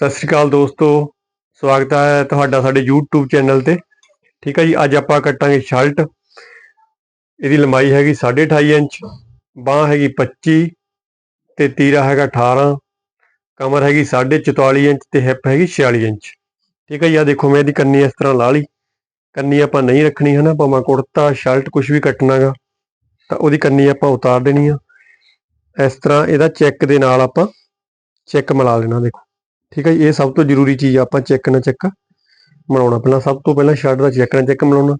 ਸਤਿ ਸ੍ਰੀ ਅਕਾਲ ਦੋਸਤੋ, ਸਵਾਗਤ ਹੈ ਤੁਹਾਡਾ ਸਾਡੇ YouTube ਚੈਨਲ ਤੇ। ਠੀਕ ਹੈ ਜੀ, ਅੱਜ ਆਪਾਂ ਕੱਟਾਂਗੇ ਸ਼ਰਟ। ਇਹਦੀ ਲੰਬਾਈ ਹੈਗੀ 2.5 ਇੰਚ, ਬਾਹ ਹੈਗੀ 25 ਤੇ ਤੀਰਾ ਹੈਗਾ 18 ਕਮਰ ਹੈਗੀ 44 ਇੰਚ ਤੇ ਹਿੱਪ ਹੈਗੀ 46 ਇੰਚ। ਠੀਕ ਹੈ ਜੀ ਆ ਦੇਖੋ ਮੈਂ ਇਹਦੀ ਕੰਨੀ ਇਸ ਤਰ੍ਹਾਂ ਲਾ ਲਈ। ਕੰਨੀ ਆਪਾਂ ਨਹੀਂ ਰੱਖਣੀ ਹੈ ਨਾ ਭਾਵੇਂ ਕੁੜਤਾ, ਸ਼ਰਟ ਕੁਝ ਵੀ ਕੱਟਣਾਗਾ ਤਾਂ ਉਹਦੀ ਕੰਨੀ ਆਪਾਂ ਉਤਾਰ ਦੇਣੀ ਆ। ਇਸ ਤਰ੍ਹਾਂ ਇਹਦਾ ਚੈੱਕ ਦੇ ਨਾਲ ਆਪਾਂ ਚੈੱਕ ਮਿਲਾ ਲੈਣਾ, ਦੇਖੋ। ਠੀਕ ਹੈ ਜੀ, ਇਹ ਸਭ ਤੋਂ ਜ਼ਰੂਰੀ ਚੀਜ਼ ਆਪਾਂ ਚੈੱਕ ਨਾ ਚੈੱਕ। ਬਣਾਉਣਾ ਪਹਿਲਾਂ, ਸਭ ਤੋਂ ਪਹਿਲਾਂ ਸ਼ਰਟ ਦਾ ਚੈੱਕ ਨਾ ਚੈੱਕ ਬਣਾਉਣਾ।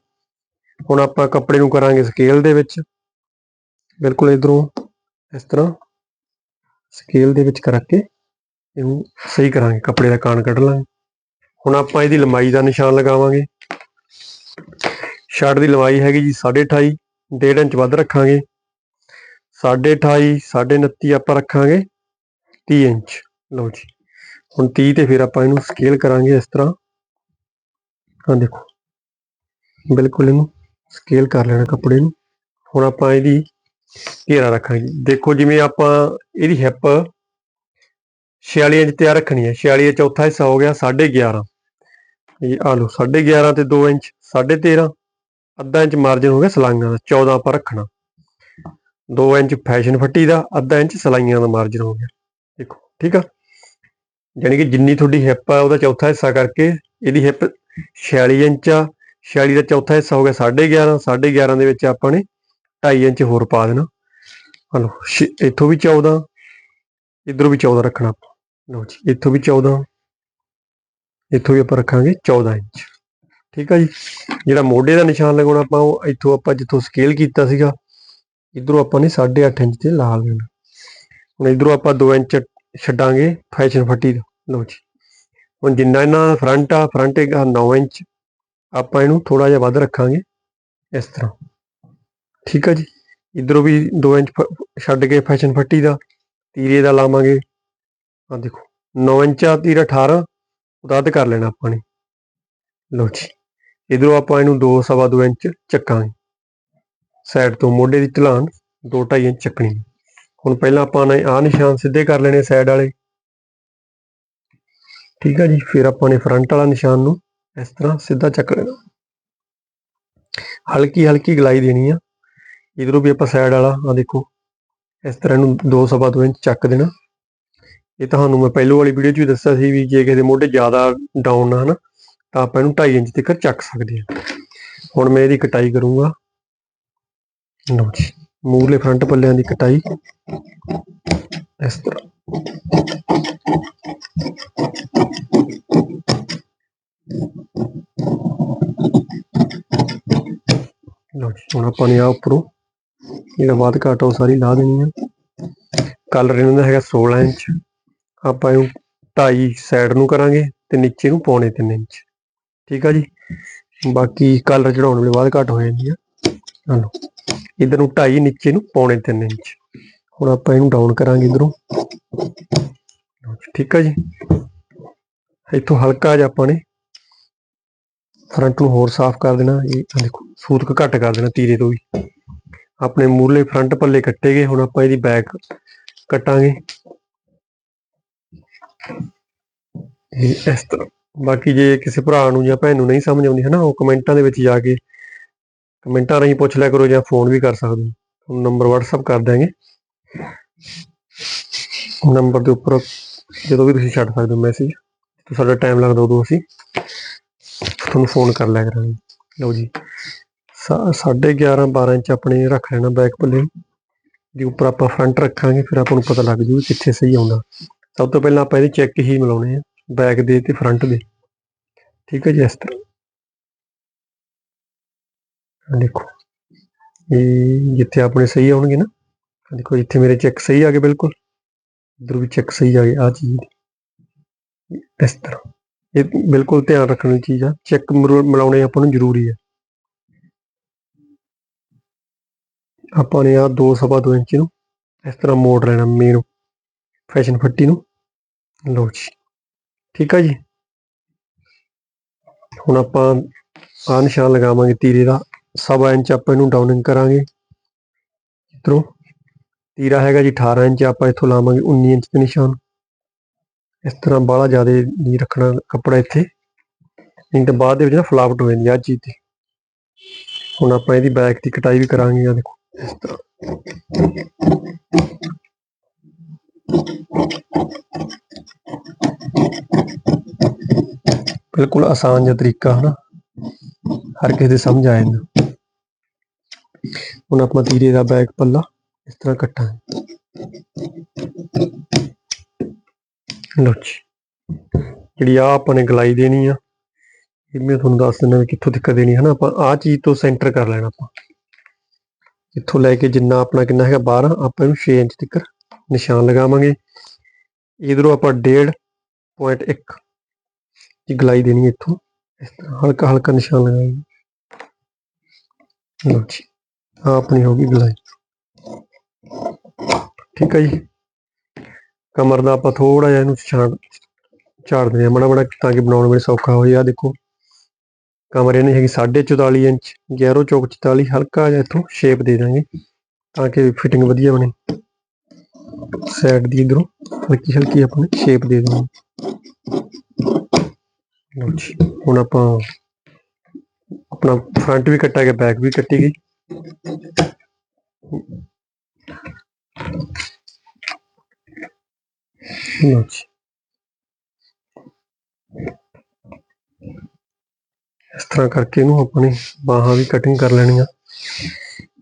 ਹੁਣ ਆਪਾਂ ਕੱਪੜੇ ਨੂੰ ਕਰਾਂਗੇ ਸਕੇਲ ਦੇ ਵਿੱਚ। ਬਿਲਕੁਲ ਇਧਰੋਂ ਇਸ ਤਰ੍ਹਾਂ ਸਕੇਲ ਦੇ ਵਿੱਚ ਕਰਕੇ ਇਹਨੂੰ ਸਹੀ ਕਰਾਂਗੇ, ਕੱਪੜੇ ਦਾ ਕਾਣ ਕੱਢ ਲਾਂਗੇ। ਹੁਣ ਆਪਾਂ ਇਹਦੀ ਲੰਬਾਈ ਦਾ ਨਿਸ਼ਾਨ ਲਗਾਵਾਂਗੇ। ਸ਼ਰਟ ਦੀ ਲੰਬਾਈ ਹੈਗੀ ਜੀ 28.5 ਡੇਢ ਇੰਚ ਵੱਧ ਰੱਖਾਂਗੇ। 28.5 29 ਆਪਾਂ ਰੱਖਾਂਗੇ 30 ਇੰਚ। ਲਓ ਜੀ। ਹੁਣ 30 ਤੇ ਫਿਰ ਆਪਾਂ ਇਹਨੂੰ ਸਕੇਲ ਕਰਾਂਗੇ ਇਸ ਤਰ੍ਹਾਂ। ਹਾਂ ਦੇਖੋ, ਬਿਲਕੁਲ ਇਹਨੂੰ ਸਕੇਲ ਕਰ ਲੈਣਾ ਕੱਪੜੇ ਨੂੰ। ਹੁਣ ਆਪਾਂ ਇਹਦੀ ਘੇਰਾ ਰੱਖਾਂਗੇ। ਦੇਖੋ ਜਿਵੇਂ ਆਪਾਂ ਇਹਦੀ ਹਿੱਪ 46 ਇੰਚ ਤਿਆਰ ਰੱਖਣੀ ਹੈ। 46 ਦਾ ਚੌਥਾ ਹਿੱਸਾ ਹੋ ਗਿਆ 11.5 ਇਹ ਆ ਲਓ 11.5 ਤੇ 2 ਇੰਚ 13.5 ਅੱਧਾ ਇੰਚ ਮਾਰਜਨ ਹੋ ਗਿਆ ਸਲਾਈਆਂ ਦਾ 14 ਆਪਾਂ ਰੱਖਣਾ। 2 ਇੰਚ ਫੈਸ਼ਨ ਫੱਟੀ ਦਾ, ਅੱਧਾ ਇੰਚ ਸਲਾਈਆਂ ਦਾ ਮਾਰਜਨ ਹੋ ਗਿਆ। ਦੇਖੋ, ਠੀਕ ਆ? ਯਾਨੀ ਕਿ ਜਿੰਨੀ ਤੁਹਾਡੀ ਹਿੱਪ ਆ, ਉਹਦਾ ਚੌਥਾ ਹਿੱਸਾ ਕਰਕੇ ਇਹਦੀ ਹਿੱਪ 46 ਇੰਚ ਆ 46 ਦਾ ਚੌਥਾ ਹਿੱਸਾ ਹੋ ਗਿਆ 11.5 11.5 ਦੇ ਵਿੱਚ ਆਪਾਂ ਨੇ 2.5 ਇੰਚ ਹੋਰ ਪਾ ਦੇਣਾ। ਹਲੋ ਇੱਥੋਂ ਵੀ 14 ਇਧਰੋਂ ਵੀ 14 ਰੱਖਣਾ ਆਪਾਂ। ਲਓ ਜੀ, ਇੱਥੋਂ ਵੀ 14 ਇੱਥੋਂ ਵੀ ਆਪਾਂ ਰੱਖਾਂਗੇ 14 ਇੰਚ। ਠੀਕ ਆ ਜੀ? ਜਿਹੜਾ ਮੋਢੇ ਦਾ ਨਿਸ਼ਾਨ ਲਗਾਉਣਾ ਆਪਾਂ, ਉਹ ਇੱਥੋਂ ਆਪਾਂ ਜਿੱਥੋਂ ਸਕੇਲ ਕੀਤਾ ਸੀਗਾ, ਇਧਰੋਂ ਆਪਾਂ ਨੇ 8.5 ਇੰਚ ਤੇ ਲਾ ਲੈਣਾ। ਹੁਣ ਇਧਰੋਂ ਆਪਾਂ 2 ਇੰਚ ਛੱਡਾਂਗੇ ਫੈਸ਼ਨ ਫੱਟੀ ਦਾ ਲਓ ਜੀ। ਹੁਣ ਜਿੰਨਾ ਇਹਨਾਂ ਫਰੰਟ ਆ ਫਰੰਟ ਹੈਗਾ 9 ਇੰਚ, ਆਪਾਂ ਇਹਨੂੰ ਥੋੜਾ ਜਿਹਾ ਵੱਧ ਰੱਖਾਂਗੇ ਇਸ ਤਰ੍ਹਾਂ। ਠੀਕ ਆ ਜੀ? ਇਧਰੋਂ ਵੀ 2 ਇੰਚ ਛੱਡ ਕੇ ਫੈਸ਼ਨ ਫੱਟੀ ਦਾ ਤੀਰੇ ਦਾ ਲਾਵਾਂਗੇ। ਆ ਦੇਖੋ 9 ਇੰਚ ਆ ਤੀਰਾ 18 ਉਦਾਦ ਕਰ ਲੈਣਾ ਆਪਾਂ ਨੇ। ਲਓ ਜੀ, ਇਧਰੋਂ ਆਪਾਂ ਇਹਨੂੰ 2 ਸਵਾ 2 ਇੰਚ ਚੱਕਾਂਗੇ। ਸਾਈਡ ਤੋਂ ਮੋਢੇ ਦੀ ਢਲਾਨ 2.5 ਇੰਚ ਚੱਕਣੀ। ਹੁਣ ਪਹਿਲਾਂ ਆਪਾਂ ਨੇ ਆ ਨਿਸ਼ਾਨ ਸਿੱਧੇ ਕਰ ਲੈਣੇ ਸਾਈਡ ਵਾਲੇ। ਠੀਕ ਆ ਜੀ, ਫਿਰ ਆਪਾਂ ਨੇ ਫਰੰਟ ਵਾਲਾ ਨਿਸ਼ਾਨ ਨੂੰ ਇਸ ਤਰ੍ਹਾਂ ਸਿੱਧਾ ਚੱਕ ਲੈਣਾ। ਹਲਕੀ ਹਲਕੀ ਗਲਾਈ ਦੇਣੀ ਆ। ਇਧਰੋਂ ਵੀ ਆਪਾਂ ਸਾਈਡ ਵਾਲਾ ਆ ਦੇਖੋ, ਇਸ ਤਰ੍ਹਾਂ ਨੂੰ 2 ਸਵਾ 2 ਇੰਚ ਚੱਕ ਦੇਣਾ। ਇਹ ਤੁਹਾਨੂੰ ਮੈਂ ਪਹਿਲੋ ਵਾਲੀ ਵੀਡੀਓ 'ਚ ਵੀ ਦੱਸਿਆ ਸੀ ਵੀ ਜੇ ਕਿਸੇ ਦੇ ਮੋਢੇ ਜ਼ਿਆਦਾ ਡਾਊਨ ਆ, ਹਨਾ, ਤਾਂ ਆਪਾਂ ਇਹਨੂੰ 2.5 ਇੰਚ ਤੱਕ ਚੱਕ ਸਕਦੇ ਹਾਂ ਹੁਣ ਮੈਂ ਇਹਦੀ ਕਟਾਈ ਕਰੂੰਗਾ। ਲਓ ਜੀ। ਮੂਰਲੇ ਫਰੰਟ ਪੱਲਿਆਂ ਦੀ ਕਟਾਈ। ਇਸ ਤਰ੍ਹਾਂ। ਲਓ ਜੀ, ਹੁਣ ਆਪਾਂ ਨੇ ਆ ਉੱਪਰੋਂ ਜਿਹੜਾ ਬਾਦ ਘਾਟ ਉਹ ਸਾਰੀ ਲਾ ਦੇਣੀ ਆ। ਕਲਰ ਇਹਨਾਂ ਦਾ ਹੈਗਾ 16 ਇੰਚ। ਆਪਾਂ ਇਹਨੂੰ ਢਾਈ ਸਾਈਡ ਨੂੰ ਕਰਾਂਗੇ ਤੇ ਨੀਚੇ ਨੂੰ ਪੌਣੇ 3 ਇੰਚ। ਠੀਕ ਆ ਜੀ? ਬਾਕੀ ਕਲਰ ਚੜਾਉਣ ਵੇਲੇ ਬਾਅਦ ਘਾਟ ਹੋ ਜਾਂਦੀ ਆ। ਚਲੋ ਇਧਰ ਨੂੰ 2.5 ਨੀਚੇ ਨੂੰ, ਪੌਣੇ 3 ਇੰਚ। ਹੁਣ ਆਪਾਂ ਇਹਨੂੰ ਡਾਊਨ ਕਰਾਂਗੇ ਇਧਰੋਂ। ਠੀਕ ਆ ਜੀ। ਇੱਥੋਂ ਹਲਕਾ ਜਿਹਾ ਆਪਾਂ ਨੇ ਫਰੰਟ ਨੂੰ ਹੋਰ ਸਾਫ਼ ਕਰ ਦੇਣਾ। ਇਹ ਦੇਖੋ ਸੂਤਕ ਘੱਟ ਕਰ ਦੇਣਾ ਤੀਰੇ ਤੋਂ ਵੀ। ਆਪਣੇ ਮੂਰਲੇ ਫਰੰਟ ਪੱਲੇ ਕੱਟੇ ਗਏ, ਹੁਣ ਆਪਾਂ ਇਹਦੀ ਬੈਕ ਕੱਟਾਂਗੇ। ਇਹ ਇਸ ਤਰ੍ਹਾਂ। ਬਾਕੀ ਜੇ ਕਿਸੇ ਭਰਾ ਨੂੰ ਜਾਂ ਭੈਣ ਨੂੰ ਨਹੀਂ ਸਮਝ ਆਉਂਦੀ ਹੈ ਨਾ ਉਹ ਕਮੈਂਟਾਂ ਦੇ ਵਿੱਚ ਜਾ ਕੇ ਕਮੈਂਟਾਂ ਰਾਹੀਂ ਪੁੱਛ ਲਿਆ ਕਰੋ ਜਾਂ ਫੋਨ ਵੀ ਕਰ ਸਕਦੇ ਹੋ। ਤੁਹਾਨੂੰ ਨੰਬਰ WhatsApp ਕਰ ਦਾਂਗੇ ਨੰਬਰ ਦੇ ਉੱਪਰ ਜਦੋਂ ਵੀ ਤੁਸੀਂ ਛੱਡ ਸਕਦੇ ਹੋ ਮੈਸੇਜ ਤੇ ਸਾਡਾ ਟਾਈਮ ਲੱਗਦਾ ਉਦੋਂ ਅਸੀਂ ਤੁਹਾਨੂੰ ਫੋਨ ਕਰ ਲਿਆ ਕਰਾਂਗੇ। ਲਓ ਜੀ 11.5 12 ਇੰਚ ਆਪਣੇ ਰੱਖ ਲੈਣਾ ਬੈਕ ਪੱਲੇ ਦੀ ਉੱਪਰ ਆਪਾਂ ਫਰੰਟ ਰੱਖਾਂਗੇ, ਫਿਰ ਆਪਾਂ ਨੂੰ ਪਤਾ ਲੱਗ ਜੂ ਕਿੱਥੇ ਸਹੀ ਆਉਂਦਾ। ਸਭ ਤੋਂ ਪਹਿਲਾਂ ਆਪਾਂ ਇਹਦੀ ਚੈੱਕ ਹੀ ਮਿਲਾਉਣੇ ਆ ਬੈਕ ਦੇ ਤੇ ਫਰੰਟ ਦੇ। ਠੀਕ ਹੈ ਜੀ, ਇਸ ਤਰ੍ਹਾਂ। ਦੇਖੋ। ਇਹ ਜਿੱਥੇ ਆਪਣੇ ਸਹੀ ਆਉਣਗੇ ਨਾ, ਦੇਖੋ ਜਿੱਥੇ ਮੇਰੇ ਚੈੱਕ ਸਹੀ ਆ ਗਏ ਬਿਲਕੁਲ। ਇਧਰ ਵੀ ਚੈੱਕ ਸਹੀ ਆ ਗਏ ਆ ਚੀਜ਼ ਦੀ। ਇਸ ਤਰ੍ਹਾਂ। ਇਹ ਬਿਲਕੁਲ ਧਿਆਨ ਰੱਖਣ ਦੀ ਚੀਜ਼ ਆ। ਚੈੱਕ ਮਿਲਾਉਣੇ ਆਪਾਂ ਨੂੰ ਜ਼ਰੂਰੀ ਆ। ਆਪਾਂ ਨੇ ਆ 2 ਸਵਾ 2 ਇੰਚ ਨੂੰ ਇਸ ਤਰ੍ਹਾਂ ਮੋੜ ਲੈਣਾ ਮੇਨ ਫੈਸ਼ਨ ਫੱਟੀ ਨੂੰ। ਲਓ ਜੀ। ਠੀਕ ਆ ਜੀ? ਹੁਣ ਆਪਾਂ ਆ ਨਿਸ਼ਾਨ ਲਗਾਵਾਂਗੇ ਤੀਰੇ ਦਾ। ਸਵਾ ਇੰਚ ਆਪਾਂ ਇਹਨੂੰ ਡਾਊਨਿੰਗ ਕਰਾਂਗੇ। ਇਧਰੋਂ ਤੀਰਾ ਹੈਗਾ ਜੀ 18 ਇੰਚ, ਆਪਾਂ ਇੱਥੋਂ ਲਾਵਾਂਗੇ 19 ਇੰਚ ਦੇ ਨਿਸ਼ਾਨ। ਇਸ ਤਰ੍ਹਾਂ ਬਾਹਲਾ ਜ਼ਿਆਦਾ ਨਹੀਂ ਰੱਖਣਾ ਕੱਪੜਾ ਇੱਥੇ। ਨਹੀਂ ਤਾਂ ਬਾਅਦ ਦੇ ਵਿੱਚ ਨਾ ਫਲਾਵਟ ਹੋ ਜਾਂਦੀ ਆ ਚੀਜ਼ ਤੇ ਹੁਣ ਆਪਾਂ ਇਹਦੀ ਬੈਕ ਦੀ ਕਟਾਈ ਵੀ ਕਰਾਂਗੇ ਆ ਦੇਖੋ। ਇਸ ਤਰ੍ਹਾਂ। ਬਿਲਕੁਲ ਆਸਾਨ ਜਿਹਾ ਤਰੀਕਾ, ਹਨਾ। ਹਰ ਕਿਸੇ ਦੇ ਸਮਝ ਆ ਜਾਂਦਾ। ਹੁਣ ਆਪਾਂ ਤੀਰੇ ਦਾ ਬੈਕ ਪੱਲਾ ਇਸ ਤਰ੍ਹਾਂ ਕੱਟਾਂਗੇ। ਲਓ ਜੀ। ਜਿਹੜੀ ਆ ਆਪਾਂ ਨੇ ਗਲਾਈ ਦੇਣੀ ਆ, ਇਹ ਮੈਂ ਤੁਹਾਨੂੰ ਦੱਸ ਦਿੰਦਾ ਕਿੱਥੋਂ ਤੱਕ ਦੇਣੀ ਹੈ ਨਾ ਆਪਾਂ ਆ ਚੀਜ਼ ਤੋਂ ਸੈਂਟਰ ਕਰ ਲੈਣਾ ਆਪਾਂ। ਇੱਥੋਂ ਲੈ ਕੇ ਜਿੰਨਾ ਆਪਣਾ ਕਿੰਨਾ ਹੈਗਾ 12 ਆਪਾਂ ਇਹਨੂੰ 6 ਇੰਚ ਤੱਕ ਨਿਸ਼ਾਨ ਲਗਾਵਾਂਗੇ। ਇਧਰੋਂ ਆਪਾਂ 1.5.1 ਦੀ ਗਲਾਈ ਦੇਣੀ ਇੱਥੋਂ। ਇਸ ਤਰ੍ਹਾਂ ਹਲਕਾ ਹਲਕਾ ਨਿਸ਼ਾਨ ਲਗਾਵਾਂਗੇ। ਲਓ ਜੀ। ਆ ਆਪਣੀ ਹੋ ਗਈ ਗਲਾਈ। ਠੀਕ ਹੈ ਜੀ। ਕਮਰ ਦਾ ਆਪਾਂ ਥੋੜਾ ਜਿਹਾ ਇਹਨੂੰ ਛਾੜ ਝਾੜ ਦਿੰਦੇ ਹਾਂ ਮਾੜਾ ਮਾੜਾ ਤਾਂ ਕਿ ਬਣਾਉਣ ਵੇਲੇ ਸੌਖਾ ਹੋ ਜਾਏ ਦੇਖੋ, ਕਮਰ ਇਹਨੇ ਹੈਗੀ 44 ਇੰਚ 11 ਚੌਕ 44 ਹਲਕਾ ਜਿਹਾ ਇੱਥੋਂ ਸ਼ੇਪ ਦੇ ਦਾਂਗੇ ਤਾਂ ਕਿ ਫਿਟਿੰਗ ਵਧੀਆ ਬਣੇ। ਸਾਈਡ ਦੀ ਇਧਰੋਂ ਹਲਕੀ ਹਲਕੀ ਆਪਾਂ ਸ਼ੇਪ ਦੇ ਦਾਂਗੇ। ਲਓ ਹੁਣ ਆਪਾਂ ਆਪਣਾ ਫਰੰਟ ਵੀ ਕੱਟਾ ਗਿਆ ਬੈਕ ਵੀ ਕੱਟੀ ਗਈ। ਲਓ ਇਸ ਤਰ੍ਹਾਂ ਕਰਕੇ ਇਹਨੂੰ ਆਪਾਂ ਨੇ ਬਾਹਾਂ ਵੀ ਕਟਿੰਗ ਕਰ ਲੈਣੀਆਂ।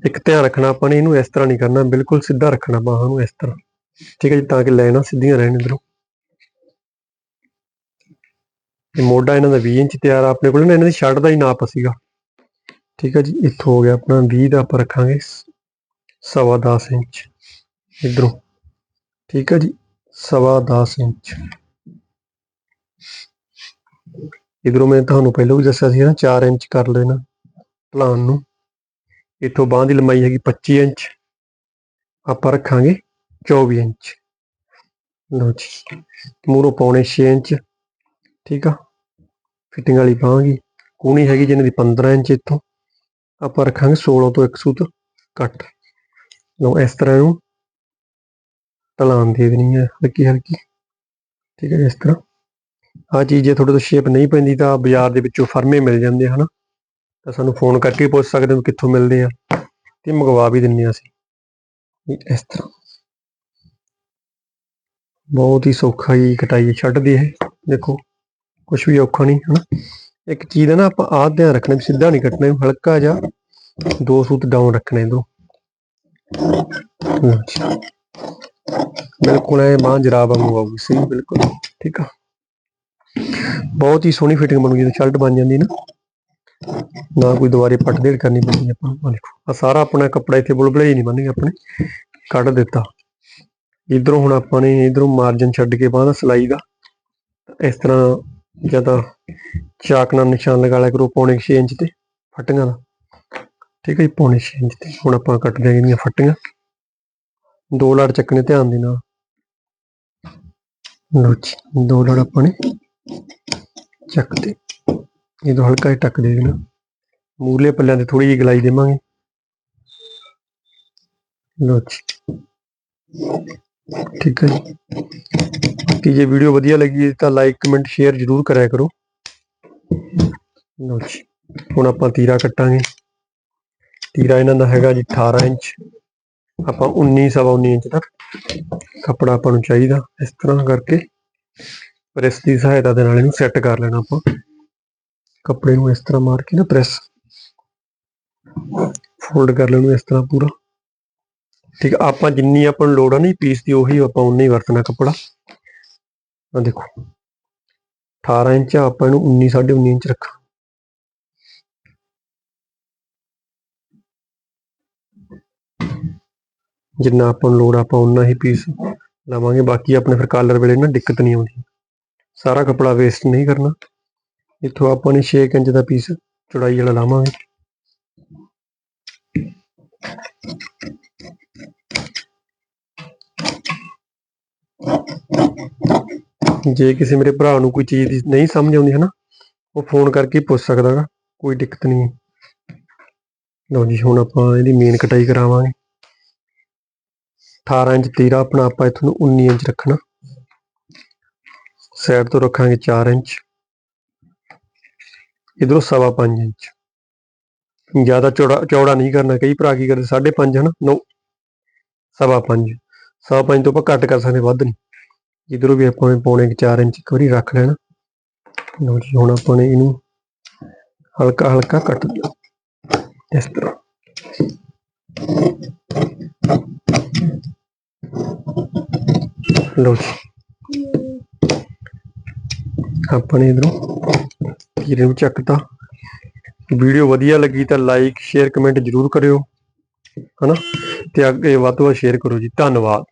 ਇੱਕ ਧਿਆਨ ਰੱਖਣਾ ਆਪਾਂ ਨੇ, ਇਹਨੂੰ ਇਸ ਤਰ੍ਹਾਂ ਨਹੀਂ ਕਰਨਾ, ਬਿਲਕੁਲ ਸਿੱਧਾ ਰੱਖਣਾ ਬਾਹਾਂ ਨੂੰ ਇਸ ਤਰ੍ਹਾਂ। ਠੀਕ ਹੈ ਜੀ, ਤਾਂ ਕਿ ਲਾਈਨਾਂ ਸਿੱਧੀਆਂ ਰਹਿਣ ਇਧਰੋਂ। ਇਹ ਮੋਢਾ ਇਹਨਾਂ ਦਾ 20 ਇੰਚ ਤਿਆਰ ਆਪਣੇ ਕੋਲ ਨਾ, ਇਹਨਾਂ ਦੀ ਸ਼ਰਟ ਦਾ ਹੀ ਨਾਪ ਸੀਗਾ। ਠੀਕ ਹੈ ਜੀ, ਇੱਥੋਂ ਹੋ ਗਿਆ ਆਪਣਾ 20 ਦਾ ਆਪਾਂ ਰੱਖਾਂਗੇ ਸਵਾ 10 ਇੰਚ, ਇਧਰੋਂ। ਠੀਕ ਹੈ ਜੀ, ਸਵਾ 10 ਇੰਚ। ਇਧਰੋਂ ਮੈਂ ਤੁਹਾਨੂੰ ਪਹਿਲਾਂ ਵੀ ਦੱਸਿਆ ਸੀ ਨਾ 4 ਇੰਚ ਕਰ ਲੈਣਾ ਪਲਾਨ ਨੂੰ। ਇੱਥੋਂ ਬਾਹ ਦੀ ਲੰਬਾਈ ਹੈਗੀ 25 ਇੰਚ, ਆਪਾਂ ਰੱਖਾਂਗੇ 24 ਇੰਚ। ਲਓ ਜੀ ਮੂਰੋਂ ਪੌਣੇ 6 ਇੰਚ, ਠੀਕ ਆ। ਫਿਟਿੰਗ ਵਾਲੀ ਬਾਂਹ ਗਈ ਕੂਣੀ ਹੈਗੀ ਜਿਹਨਾਂ ਦੀ 15 ਇੰਚ ਇੱਥੋਂ। ਆਪਾਂ ਰੱਖਾਂਗੇ 16 ਤੋਂ ਇੱਕ ਸੂਤ ਕੱਟ ਲਓ, ਇਸ ਤਰ੍ਹਾਂ ਇਹਨੂੰ ਢਲਾਨ ਦੇ ਦੇਣੀ ਹੈ, ਹਲਕੀ ਹਲਕੀ। ਠੀਕ ਹੈ, ਇਸ ਤਰ੍ਹਾਂ। ਆ ਚੀਜ਼ ਜੇ ਤੁਹਾਡੇ ਤੋਂ ਸ਼ੇਪ ਨਹੀਂ ਪੈਂਦੀ ਤਾਂ ਬਾਜ਼ਾਰ ਦੇ ਵਿੱਚੋਂ ਫਰਮੇ ਮਿਲ ਜਾਂਦੇ ਆ, ਹਨਾ? ਤਾਂ ਸਾਨੂੰ ਫੋਨ ਕਰਕੇ ਪੁੱਛ ਸਕਦੇ ਹੋ ਕਿੱਥੋਂ ਮਿਲਦੇ ਆ। ਤੇ ਮੰਗਵਾ ਵੀ ਦਿੰਨੇ ਆ ਅਸੀਂ। ਇਸ ਤਰ੍ਹਾਂ। ਬਹੁਤ ਹੀ ਸੌਖਾ ਹੀ ਕਟਾਈ ਛੱਡਦੀ ਹੈ ਦੇਖੋ ਕੁਝ ਵੀ ਔਖਾ ਨਹੀਂ, ਹਨਾ? ਇੱਕ ਚੀਜ਼ ਹੈ ਨਾ, ਆਪਾਂ ਆਹ ਧਿਆਨ ਰੱਖਣਾ ਵੀ ਸਿੱਧਾ ਨਹੀਂ ਕੱਟਣਾ, ਹਲਕਾ ਜਿਹਾ ਦੋ ਸੂਤ ਡਾਊਨ ਰੱਖਣਾ ਇਹਦੋਂ ਬਿਲਕੁਲ ਐ ਬਾਂਹ ਜਰਾਬ ਵਾਂਗੂ ਆਊਗੀ, ਸਹੀ, ਬਿਲਕੁਲ, ਠੀਕ ਆ। ਬਹੁਤ ਹੀ ਸੋਹਣੀ ਫਿਟਿੰਗ ਬਣੂਗੀ, ਜਦੋਂ ਸ਼ਰਟ ਬਣ ਜਾਂਦੀ ਨਾ। ਨਾ ਕੋਈ ਦੁਬਾਰੇ ਪੱਟ ਦੇੜ ਕਰਨੀ ਪੈਂਦੀ ਆਪਾਂ ਨੂੰ ਆ ਸਾਰਾ ਆਪਣਾ ਕੱਪੜਾ ਇੱਥੇ ਬੁਲਬੁਲੇ ਹੀ ਨਹੀਂ ਬੰਨ੍ਹਗੇ ਆਪਣੇ, ਕੱਢ ਦਿੱਤਾ। ਇਧਰੋਂ ਹੁਣ ਆਪਾਂ ਨੇ, ਇਧਰੋਂ ਮਾਰਜਨ ਛੱਡ ਕੇ ਬਾਂਹ ਦਾ ਸਲਾਈ ਦਾ, ਇਸ ਤਰ੍ਹਾਂ ਜਾਂ ਤਾਂ ਚਾਕ ਨਾਲ ਨਿਸ਼ਾਨ ਲਗਾ ਲਿਆ ਕਰੋ ਪੌਣੇ 6 ਇੰਚ ਤੇ ਫੱਟੀਆਂ ਦਾ। ਠੀਕ ਹੈ ਜੀ, ਪੌਣੇ 6 ਇੰਚ ਤੇ। ਹੁਣ ਆਪਾਂ ਕੱਟ ਦਿਆਂਗੇ ਇਹਦੀਆਂ ਫੱਟੀਆਂ। ਦੋ ਲੜ ਚੱਕਣੇ ਧਿਆਨ ਦੇ ਨਾਲ। ਲਓ ਜੀ, ਦੋ ਲੜ ਆਪਾਂ ਨੇ ਚੱਕ ਤੇ ਇਹ ਤੋਂ ਹਲਕਾ ਜਿਹਾ ਟੱਕ ਦੇ ਦੇਣਾ। ਮੂਰਲੇ ਪੱਲਿਆਂ ਤੇ ਥੋੜੀ ਜਿਹੀ ਗਲਾਈ ਦੇਵਾਂਗੇ। ਲਓ ਜੀ। ਠੀਕ ਹੈ ਜੀ। ਬਾਕੀ ਜੇ ਵੀਡੀਓ ਵਧੀਆ ਲੱਗੀ ਤਾਂ ਲਾਈਕ ਕਮੈਂਟ ਸ਼ੇਅਰ ਜ਼ਰੂਰ ਕਰਿਆ ਕਰੋ। ਲਓ ਜੀ, ਹੁਣ ਆਪਾਂ ਤੀਰਾ ਕੱਟਾਂਗੇ। ਤੀਰਾ ਇਹਨਾਂ ਦਾ ਹੈਗਾ ਜੀ 18 ਇੰਚ। ਆਪਾਂ 19 ਸਵਾ 19 ਇੰਚ ਤੱਕ ਕੱਪੜਾ ਆਪਾਂ ਨੂੰ ਚਾਹੀਦਾ ਇਸ ਤਰ੍ਹਾਂ ਕਰਕੇ। ਪ੍ਰੈਸ ਦੀ ਸਹਾਇਤਾ ਦੇ ਨਾਲ ਇਹਨੂੰ ਸੈੱਟ ਕਰ ਲੈਣਾ ਆਪਾਂ। ਕੱਪੜੇ ਨੂੰ ਇਸ ਤਰ੍ਹਾਂ ਮਾਰ ਕੇ ਨਾ ਪ੍ਰੈਸ ਫੋਲਡ ਕਰ ਲੈਣਾ ਇਸ ਤਰ੍ਹਾਂ ਪੂਰਾ। ਠੀਕ ਆਪਾਂ ਜਿੰਨੀ ਆਪਾਂ ਨੂੰ ਲੋੜ ਆ ਨਹੀਂ ਪੀਸ ਦੀ, ਉਹੀ ਆਪਾਂ ਉਨਾ ਹੀ ਵਰਤਣਾ ਕੱਪੜਾ। ਆ ਦੇਖੋ 18 ਇੰਚ ਆਪਾਂ ਇਹਨੂੰ 19 19.5 ਇੰਚ ਰੱਖਾਂ। ਜਿੰਨਾ ਆਪਾਂ ਨੂੰ ਲੋੜ ਆਪਾਂ ਉਨਾ ਹੀ ਪੀਸ ਲਵਾਂਗੇ, ਬਾਕੀ ਆਪਣੇ ਫਿਰ ਕਾਲਰ ਵੇਲੇ ਨਾ ਦਿੱਕਤ ਨਹੀਂ ਆਉਂਦੀ। ਸਾਰਾ ਕੱਪੜਾ ਵੇਸਟ ਨਹੀਂ ਕਰਨਾ। ਇੱਥੋਂ ਆਪਾਂ ਨੇ 6 ਇੰਚ ਦਾ ਪੀਸ ਚੌੜਾਈ ਵਾਲਾ ਲਾਵਾਂਗੇ। ਜੇ ਕਿਸੇ ਮੇਰੇ ਭਰਾ ਨੂੰ ਕੋਈ ਚੀਜ਼ ਦੀ ਨਹੀਂ ਸਮਝ ਆਉਂਦੀ ਹੈ ਨਾ ਉਹ ਫੋਨ ਕਰਕੇ ਪੁੱਛ ਸਕਦਾ ਗਾ, ਕੋਈ ਦਿੱਕਤ ਨਹੀਂ ਲਓ ਜੀ, ਹੁਣ ਆਪਾਂ ਇਹਦੀ ਮੇਨ ਕਟਾਈ ਕਰਾਵਾਂਗੇ। 18 ਇੰਚ ਤੀਰਾ ਆਪਣਾ ਆਪਾਂ ਇੱਥੋਂ ਨੂੰ 19 ਇੰਚ ਰੱਖਣਾ। ਸਾਈਡ ਤੋਂ ਰੱਖਾਂਗੇ 4 ਇੰਚ। ਇਧਰੋਂ ਸਵਾ 5 ਇੰਚ। ਜ਼ਿਆਦਾ ਚੌੜਾ ਚੌੜਾ ਨਹੀਂ ਕਰਨਾ, ਕਈ ਭਰਾ ਕੀ ਕਰਦੇ 5.5 ਹਨਾ, ਨੋ ਸਵਾ 5 ਸਵਾ ਪੰਜ ਤੋਂ ਆਪਾਂ ਘੱਟ ਕਰ ਸਕਦੇ ਵੱਧ ਨਹੀਂ। ਜਿੱਧਰੋਂ ਵੀ ਆਪਾਂ ਨੇ ਪੌਣੇ 4 ਇੰਚ ਇੱਕ ਵਾਰੀ ਰੱਖ ਲੈਣਾ। ਲਓ ਜੀ, ਹੁਣ ਆਪਾਂ ਨੇ ਇਹਨੂੰ ਹਲਕਾ ਹਲਕਾ ਕੱਟ ਦੇਣਾ ਇਸ ਤਰ੍ਹਾਂ। ਲਓ ਜੀ। ਆਪਾਂ ਨੇ ਇਧਰੋਂ ਤੀਰੇ ਨੂੰ ਚੱਕਤਾ। ਵੀਡੀਓ ਵਧੀਆ ਲੱਗੀ ਤਾਂ ਲਾਈਕ, ਸ਼ੇਅਰ, ਕਮੈਂਟ ਜਰੂਰ ਕਰਿਓ। ਹਨਾ? ਤੇ ਅੱਗੇ ਵੱਧ ਤੋਂ ਵੱਧ ਸ਼ੇਅਰ ਕਰੋ ਜੀ ਧੰਨਵਾਦ।